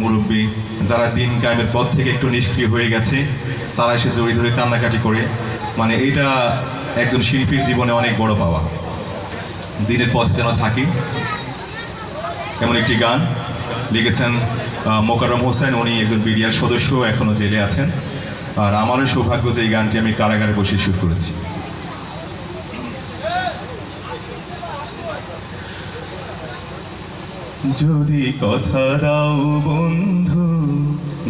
মুরব্বী, যারা দিন কায়েমের পর থেকে একটু নিষ্ক্রিয় হয়ে গেছে, তারা এসে জড়ি ধরে কান্নাকাটি করে। মানে এটা একজন শিল্পীর জীবনে অনেক বড় পাওয়া। দিনের পথে যেন থাকি। এমন একটি গান লিখেছেন মোকারম হোসেন। উনি একজন বিডিআর সদস্য এখনও জেলে আছেন। আর আমারও সৌভাগ্য যে এই গানটি আমি কারাগারে বসে শুট করেছি। যদি কথা বন্ধু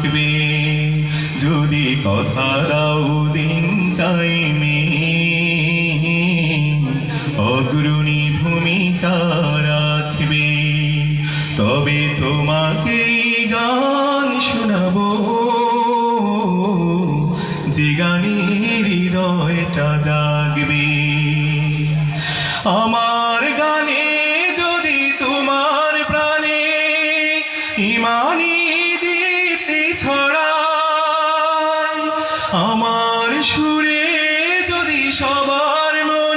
থাকবে। যদি কথা দাও দিন কায়েমে অগ্রণী ভূমিকা রাখবে। তবে তোমাকে গান শোনাবো। যে গানের হৃদয়টা জাগবে। আমার গানে যদি তোমার প্রাণে ইমানি আমার সুরে যদি সবার মন